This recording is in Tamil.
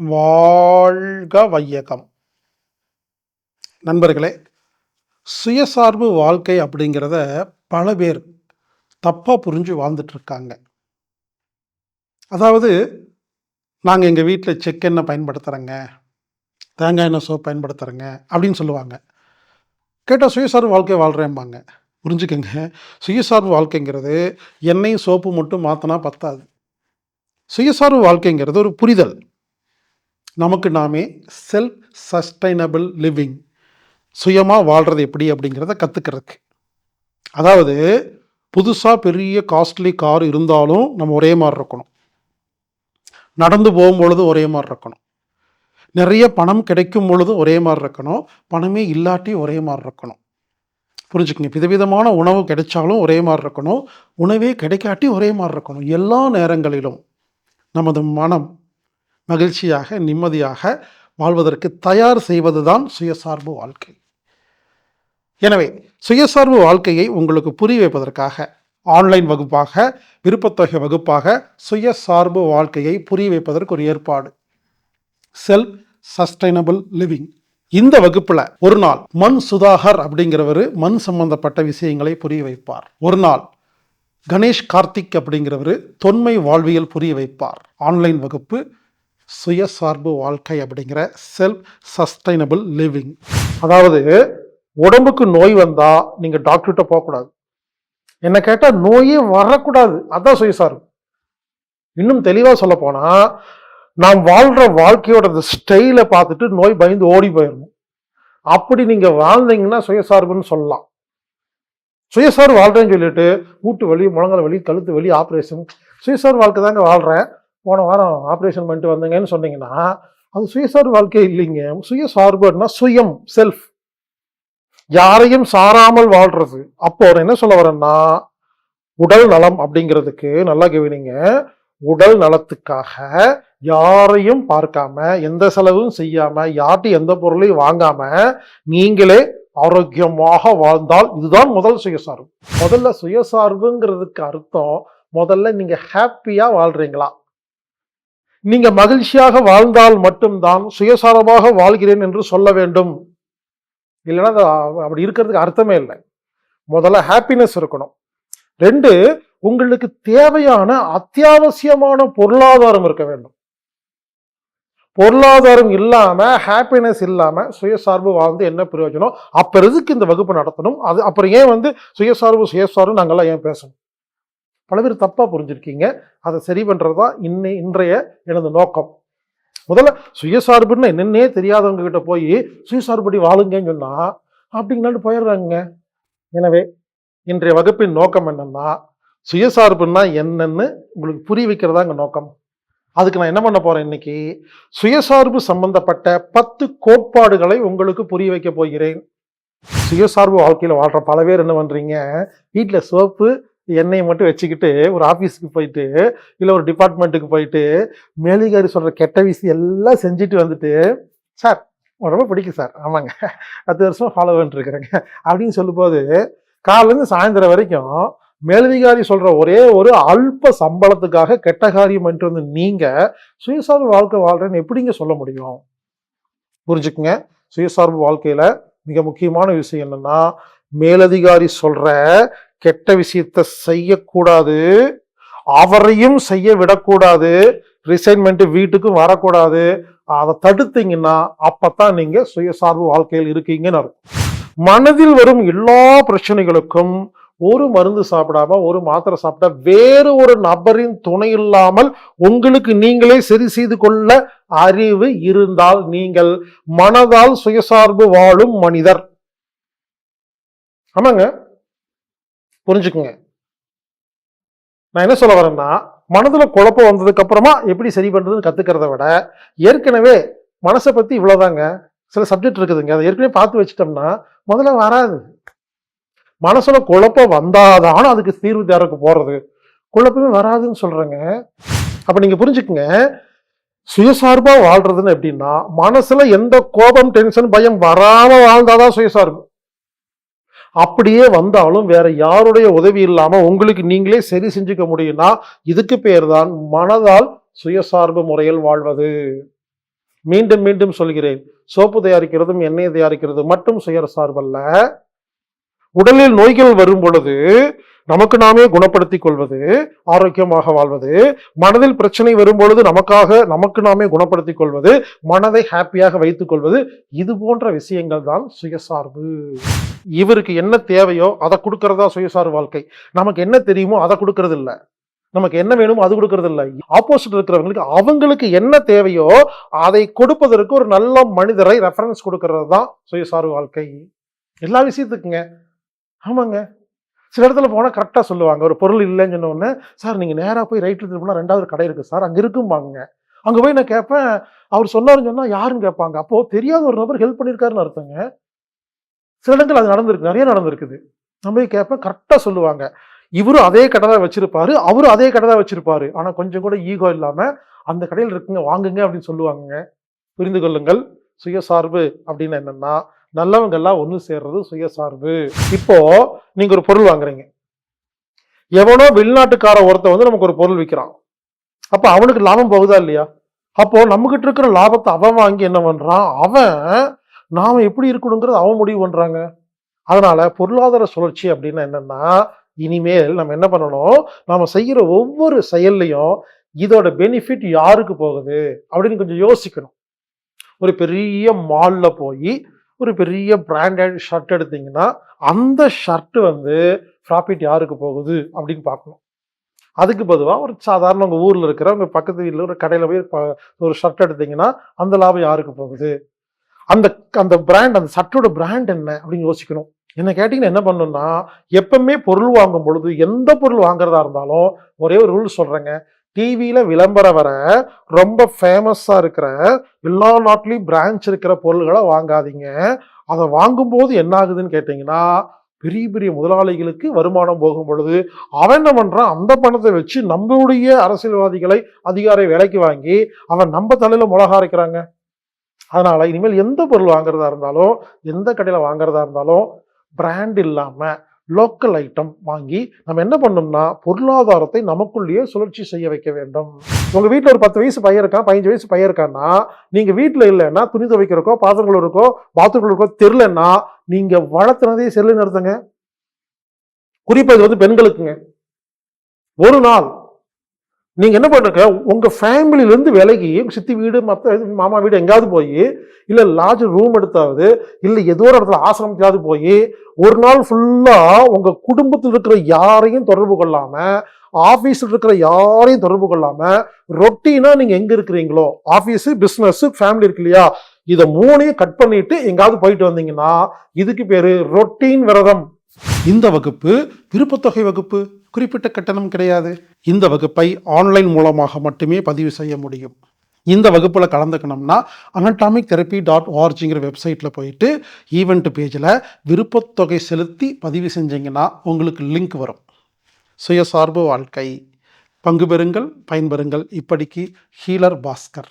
வாழ்க வையகம். நண்பர்களே சுயசார்பு வாழ்க்கை அப்படிங்கிறத பல பேர் தப்பாக புரிஞ்சு வாழ்ந்துட்டுருக்காங்க அதாவது நாங்கள் எங்கள் வீட்டில் செக்கெண்ணெய் பயன்படுத்துகிறோங்க தேங்காய் எண்ணெய் சோப் பயன்படுத்துகிறோங்க அப்படின்னு சொல்லுவாங்க. கேட்டால் சுயசார்பு வாழ்க்கை வாழ்கிறேம்பாங்க புரிஞ்சுக்கோங்க. சுயசார்பு வாழ்க்கைங்கிறது எண்ணெய் சோப்பு மட்டும் மாற்றினா பத்தாது. சுயசார்பு வாழ்க்கைங்கிறது ஒரு புரிதல். நமக்கு நாமே செல்ஃப் சஸ்டைனபிள் லிவிங் சுயமாக வாழ்கிறது எப்படி அப்படிங்கிறத கற்றுக்கிறதுக்கு அதாவது புதுசாக பெரிய காஸ்ட்லி கார் இருந்தாலும் நம்ம ஒரே மாதிரி இருக்கணும். நடந்து போகும்பொழுது ஒரே மாதிரி இருக்கணும். நிறைய பணம் கிடைக்கும் பொழுது ஒரே மாதிரி இருக்கணும். பணமே இல்லாட்டி ஒரே மாதிரி இருக்கணும். புரிஞ்சுக்கங்க? விதவிதமான உணவு கிடைச்சாலும் ஒரே மாதிரி இருக்கணும். உணவே கிடைக்காட்டி ஒரே மாதிரி இருக்கணும். எல்லா நேரங்களிலும் நமது மனம் மகிழ்ச்சியாக நிம்மதியாக வாழ்வதற்கு தயார் செய்வதுதான் சுயசார்பு வாழ்க்கை. எனவே சுயசார்பு வாழ்க்கையை உங்களுக்கு புரிய வைப்பதற்காக ஆன்லைன் வகுப்பாக விருப்பத்தொகை வகுப்பாக சுயசார்பு வாழ்க்கையை புரிய வைப்பதற்கு ஒரு ஏற்பாடு. செல்ஃப் சஸ்டைனபிள் லிவிங் இந்த வகுப்பில் ஒரு நாள் மண் சுதாகர் அப்படிங்கிறவர் மண் சம்பந்தப்பட்ட விஷயங்களை புரிய வைப்பார். ஒரு நாள் கணேஷ் கார்த்திக் அப்படிங்கிறவர் தொன்மை வாழ்வியல் புரிய வைப்பார். ஆன்லைன் வகுப்பு சுயசார்பு வாழ்க்கை அப்படிங்கிற செல்ஃப் சஸ்டைனபிள் லிவிங் அதாவது உடம்புக்கு நோய் வந்தால் நீங்கள் டாக்டர்கிட்ட போகக்கூடாது. என்ன கேட்டால் நோயே வரக்கூடாது. அதான் சுயசார்பு. இன்னும் தெளிவாக சொல்ல போனால் நாம் வாழ்கிற வாழ்க்கையோட ஸ்டைலை பார்த்துட்டு நோய் பயந்து ஓடி போயிடணும் அப்படி நீங்கள் வாழ்ந்தீங்கன்னா சுயசார்புன்னு சொல்லலாம். சுயசார்பு வாழ்கிறேன்னு சொல்லிட்டு மூட்டு வலி முழங்கல் வலி கழுத்து வலி ஆப்ரேஷன் சுயசார்பு வாழ்க்கை தாங்க வாழ்கிறேன் போன வாரம் ஆப்ரேஷன் பண்ணிட்டு வந்தீங்கன்னு சொன்னீங்கன்னா அது சுயசார்பு வாழ்க்கை இல்லைங்க. சுயசார்புன்னா சுயம் செல்ஃப் யாரையும் சாராமல் வாழ்றது. அப்போ அவர் என்ன சொல்ல வரேன்னா உடல் நலம் அப்படிங்கிறதுக்கு நல்லா கவனிங்க. உடல் நலத்துக்காக யாரையும் பார்க்காம எந்த செலவும் செய்யாம யார்ட்டும் எந்த பொருளையும் வாங்காம நீங்களே ஆரோக்கியமாக வாழ்ந்தால் இதுதான் முதல் சுயசார்பு முதல்ல சுயசார்புங்கிறதுக்கு அர்த்தம் முதல்ல நீங்க ஹாப்பியா வாழ்றீங்களா? நீங்க மகிழ்ச்சியாக வாழ்ந்தால் மட்டும்தான் சுயசாரமாக வாழ்கிறேன் என்று சொல்ல வேண்டும். இல்லைன்னா அப்படி இருக்கிறதுக்கு அர்த்தமே இல்லை. முதல்ல ஹாப்பினஸ் இருக்கணும். ரெண்டு உங்களுக்கு தேவையான அத்தியாவசியமான பொருளாதாரம் இருக்க வேண்டும். பொருளாதாரம் இல்லாம ஹாப்பினஸ் இல்லாம சுயசார்பு வாழ்ந்து என்ன பிரயோஜனம்? அப்புறம் எதுக்கு இந்த வகுப்பு நடத்தணும்? அது அப்புறம் ஏன் வந்து சுயசார்பு சுயசார்பு நாங்கள்லாம் ஏன் பேசணும்? பல பேர் தப்பாக புரிஞ்சிருக்கீங்க. அதை சரி பண்ணுறது தான் இன்னை இன்றைய எனது நோக்கம். முதல்ல சுயசார்புன்னு என்னென்னே தெரியாதவங்க கிட்ட போய் சுயசார்படி வாழுங்கன்னு சொன்னால் அப்படிங்களாட்டு போயிடுறாங்க எனவே இன்றைய வகுப்பின் நோக்கம் என்னென்னா சுயசார்புன்னா என்னன்னு உங்களுக்கு புரிய வைக்கிறதா எங்கள் நோக்கம். அதுக்கு நான் என்ன பண்ண போகிறேன் இன்னைக்கு? சுயசார்பு சம்பந்தப்பட்ட பத்து கோட்பாடுகளை உங்களுக்கு புரிய வைக்க போகிறேன். சுயசார்பு வாழ்க்கையில் வாழ்கிற பல பேர் என்ன பண்ணுறீங்க வீட்டில் சோப்பு என்னையை மட்டும் வச்சுக்கிட்டு ஒரு ஆஃபீஸுக்கு போயிட்டு இல்லை ஒரு டிபார்ட்மெண்ட்டுக்கு போயிட்டு மேலிகாரி சொல்கிற கெட்ட விஷயம் எல்லாம் செஞ்சுட்டு வந்துட்டு சார் ரொம்ப பிடிக்கும் சார். ஆமாங்க. பத்து வருஷம் ஃபாலோ பண்ணிட்டுருக்குறேங்க அப்படின்னு சொல்லும்போது காலையிலேருந்து சாயந்தரம் வரைக்கும் மேலதிகாரி சொல்கிற ஒரே ஒரு அல்ப சம்பளத்துக்காக கெட்ட காரியம் பண்ணிட்டு வந்து நீங்கள் சுயசார்பு வாழ்க்கை வாழ்கிறேன்னு எப்படிங்க சொல்ல முடியும்? புரிஞ்சுக்குங்க. சுயசார்பு வாழ்க்கையில் மிக முக்கியமான விஷயம் என்னென்னா மேலதிகாரி சொல்கிற கெட்ட விஷயத்த செய்யக்கூடாது. அவரையும் செய்ய விடக்கூடாது. ரிசைன்மெண்ட் வீட்டுக்கும் வரக்கூடாது. அதை தடுத்தீங்கன்னா அப்பத்தான் நீங்க சுயசார்பு வாழ்க்கையில் இருக்கீங்கன்னு அர்த்தம். மனதில் வரும் எல்லா பிரச்சனைகளுக்கும் ஒரு மருந்து சாப்பிடாம ஒரு மாத்திரை சாப்பிட்டா வேறு ஒரு நபரின் துணை இல்லாமல் உங்களுக்கு நீங்களே சரி செய்து கொள்ள அறிவு இருந்தால் நீங்கள் மனதால் சுயசார்பு வாழும் மனிதர். ஆமாங்க. புரிஞ்சுக்குங்க. நான் என்ன சொல்ல வரேன்னா மனதில் குழப்பம் வந்ததுக்கு அப்புறமா எப்படி சரி பண்ணுறதுன்னு கற்றுக்கிறத விட ஏற்கனவே மனசை பற்றி இவ்வளோதாங்க சில சப்ஜெக்ட் இருக்குதுங்க. அதை ஏற்கனவே பார்த்து வச்சிட்டோம்னா முதல்ல வராது. மனசில் குழப்பம் வந்தாதான் அதுக்கு தீர்வு தேர்வுக்கு போகிறது குழப்பமே வராதுன்னு சொல்கிறேங்க அப்போ நீங்கள் புரிஞ்சுக்குங்க. சுயசார்பாக வாழ்றதுன்னு எப்படின்னா மனசில் எந்த கோபம் டென்ஷன் பயம் வராமல் வாழ்ந்தாதான் சுயசார்பு. அப்படியே வந்தாலும் வேற யாருடைய உதவி இல்லாம உங்களுக்கு நீங்களே சரி செஞ்சுக்க முடியும்னா இதுக்கு பேர் தான் மனதால் சுயசார்பு முறையில் வாழ்வது. மீண்டும் மீண்டும் சொல்கிறேன். சோப்பு தயாரிக்கிறதும் எண்ணெய் தயாரிக்கிறதும் மட்டும் சுயசார்பல்ல உடலில் நோய்கள் வரும் பொழுது நமக்கு நாமே குணப்படுத்திக் கொள்வது ஆரோக்கியமாக வாழ்வது மனதில் பிரச்சனை வரும்பொழுது நமக்காக நமக்கு நாமே குணப்படுத்திக் கொள்வது மனதை ஹாப்பியாக வைத்துக் கொள்வது இது போன்ற விஷயங்கள் தான் சுயசார்பு. இவருக்கு என்ன தேவையோ அதை கொடுக்கறதா சுயசார்பு வாழ்க்கை. நமக்கு என்ன தெரியுமோ அதை கொடுக்கறது இல்லை நமக்கு என்ன வேணுமோ அது கொடுக்கறது இல்லை ஆப்போசிட் இருக்கிறவங்களுக்கு அவங்களுக்கு என்ன தேவையோ அதை கொடுப்பதற்கு ஒரு நல்ல மனிதரை ரெஃபரன்ஸ் கொடுக்கறது தான் சுயசார்பு வாழ்க்கை. எல்லா விஷயத்துக்குங்க. ஆமாங்க. சில இடத்துல போனால் கரெக்டாக சொல்லுவாங்க. ஒரு பொருள் இல்லைன்னு சொன்னோடனே சார் நீங்கள் நேராக போய் ரைட்டில் திரும்பினா ரெண்டாவது கடை இருக்குது சார் அங்கே இருக்கும்பாங்க அங்கே போய் நான் கேட்பேன் அவர் சொன்னாருன்னு சொன்னால் யாருன்னு கேட்பாங்க? அப்போது தெரியாத ஒரு நபர் ஹெல்ப் பண்ணியிருக்காருன்னு அர்த்தங்க. சில இடங்கள் அது நடந்திருக்கு நிறைய நடந்திருக்குது. நம்ம போய் கேட்பேன் கரெக்டாக சொல்லுவாங்க. இவரும் அதே கடை தான் வச்சிருப்பாரு அவரும் அதே கடை தான் வச்சிருப்பாரு. ஆனால் கொஞ்சம் கூட ஈகோ இல்லாமல் அந்த கடையில் இருக்குங்க வாங்குங்க அப்படின்னு சொல்லுவாங்க புரிந்து கொள்ளுங்கள். சுயசார்பு அப்படின்னு என்னன்னா நல்லவங்க எல்லாம் ஒன்று சேர்றது சுயசார்பு. இப்போ நீங்க ஒரு பொருள் வாங்குறீங்க. எவனோ வெளிநாட்டுக்கார ஒருத்தன் வந்து நமக்கு ஒரு பொருள் விற்கிறான் அப்ப அவனுக்கு லாபம் போகுதா இல்லையா? அப்போ நம்மகிட்ட இருக்கிற லாபத்தை அவன் வாங்கி என்ன பண்றான்? அவன் நாம எப்படி இருக்கணுங்கிறது அவன் முடிவு பண்றாங்க. அதனால பொருளாதார சுழற்சி அப்படின்னா என்னன்னா இனிமேல் நம்ம என்ன பண்ணணும்? நாம செய்யற ஒவ்வொரு செயல்லையும் இதோட பெனிஃபிட் யாருக்கு போகுது அப்படின்னு கொஞ்சம் யோசிக்கணும். ஒரு பெரிய மால்ல போய் ஒரு பெரிய பிராண்டட் ஷர்ட் எடுத்தீங்கன்னா அந்த ஷர்ட் வந்து ப்ராஃபிட் யாருக்கு போகுது அப்படின்னு பார்க்கணும். அதுக்கு பொதுவாக ஒரு சாதாரண உங்கள் ஊரில் இருக்கிற உங்கள் பக்கத்து வீட்டில் ஒரு கடையில் போய் ப- ஒரு ஷர்ட் எடுத்தீங்கன்னா அந்த லாபம் யாருக்கு போகுது? அந்த அந்த பிராண்ட் அந்த ஷர்ட்டோட பிராண்ட் என்ன அப்படின்னு யோசிக்கணும். என்ன கேட்டிங்கன்னா என்ன பண்ணணும்னா எப்பவுமே பொருள் வாங்கும் பொழுது எந்த பொருள் வாங்குறதா இருந்தாலும் ஒரே ஒரு ரூல் சொல்கிறேங்க டிவியில் விளம்பரம் வர ரொம்ப ஃபேமஸாக இருக்கிற எல்லா நாட்லேயும் பிரான்ச் இருக்கிற பொருள்களை வாங்காதீங்க. அதை வாங்கும்போது என்ன ஆகுதுன்னு கேட்டிங்கன்னா பெரிய பெரிய முதலாளிகளுக்கு வருமானம் போகும் பொழுது அவன் என்ன பண்ணுறான் அந்த பணத்தை வச்சு நம்மளுடைய அரசியல்வாதிகளை அதிகாரி விலைக்கு வாங்கி அவன் நம்ம தலையில் மிளகா அரைக்கிறாங்க. அதனால் இனிமேல் எந்த பொருள் வாங்குறதா இருந்தாலும் எந்த கடையில் வாங்குறதா இருந்தாலும் பிராண்ட் இல்லாமல் லோக்கல் ஐட்டம் வாங்கி நம்ம என்ன பண்ணோம்னா பொருளாதாரத்தை நமக்குள்ளேயே சுழற்சி செய்ய வைக்க வேண்டும். உங்கள் வீட்டில் ஒரு பத்து வயசு பையன் இருக்கான் பதினஞ்சு வயசு பையன் இருக்கான்னா நீங்கள் வீட்டில் இல்லைன்னா துணி துவைக்கிறக்கோ பாத்திரங்கள் இருக்கோ பாத்ரூம்கள் இருக்கோ தெரிலன்னா நீங்கள் வளர்த்துனதே செல்லு நிறுத்துங்க குறிப்பது இது வந்து பெண்களுக்குங்க. ஒரு நாள் நீங்கள் என்ன பண்ணுங்க உங்கள் ஃபேமிலியிலேருந்து விலகி சித்தி வீடு மற்ற இது மாமா வீடு எங்கேயாவது போய் இல்லை லாட்ஜ் ரூம் எடுத்தாவது இல்லை ஏதோ ஒரு இடத்துல ஆசிரமத்தையாவது போய் ஒரு நாள் ஃபுல்லாக உங்கள் குடும்பத்தில் இருக்கிற யாரையும் தொடர்பு கொள்ளாமல் ஆஃபீஸில் இருக்கிற யாரையும் தொடர்பு கொள்ளாமல் ரொட்டீனாக நீங்கள் எங்கே இருக்கிறீங்களோ ஆஃபீஸு பிஸ்னஸ்ஸு ஃபேமிலி இருக்கு இல்லையா இதை மூணையும் கட் பண்ணிட்டு எங்காவது போயிட்டு வந்தீங்கன்னா இதுக்கு பேர் ரொட்டீன் விரதம். இந்த வகுப்பு விருப்பத்தொகை வகுப்பு. குறிப்பிட்ட கட்டணம் கிடையாது. இந்த வகுப்பை ஆன்லைன் மூலமாக மட்டுமே பதிவு செய்ய முடியும். இந்த வகுப்பில் கலந்துக்கணும்னா அனட்டாமிக் தெரப்பி டாட் ஆர்ஜிங்கிற வெப்சைட்டில் போயிட்டு ஈவெண்ட் பேஜில் விருப்பத்தொகை செலுத்தி பதிவு செஞ்சீங்கன்னா உங்களுக்கு லிங்க் வரும். சுயசார்பு வாழ்க்கை. பங்கு பெறுங்கள் பயன்பெறுங்கள். இப்படிக்கு ஹீலர் பாஸ்கர்.